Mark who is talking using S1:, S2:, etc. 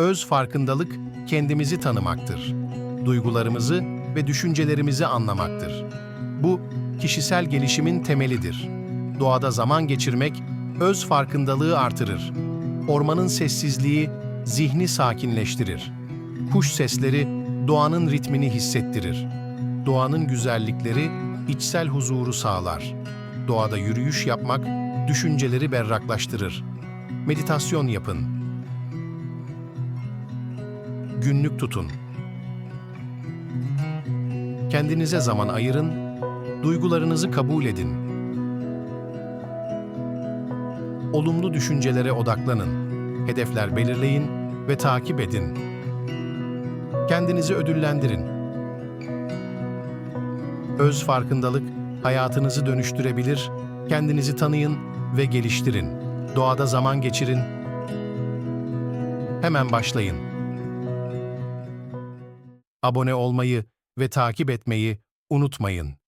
S1: Öz farkındalık kendimizi tanımaktır. Duygularımızı ve düşüncelerimizi anlamaktır. Bu kişisel gelişimin temelidir. Doğada zaman geçirmek öz farkındalığı artırır. Ormanın sessizliği zihni sakinleştirir. Kuş sesleri doğanın ritmini hissettirir. Doğanın güzellikleri içsel huzuru sağlar. Doğada yürüyüş yapmak düşünceleri berraklaştırır. Meditasyon yapın. Günlük tutun. Kendinize zaman ayırın, duygularınızı kabul edin. Olumlu düşüncelere odaklanın. Hedefler belirleyin ve takip edin. Kendinizi ödüllendirin. Öz farkındalık hayatınızı dönüştürebilir. Kendinizi tanıyın ve geliştirin. Doğada zaman geçirin. Hemen başlayın. Abone olmayı ve takip etmeyi unutmayın.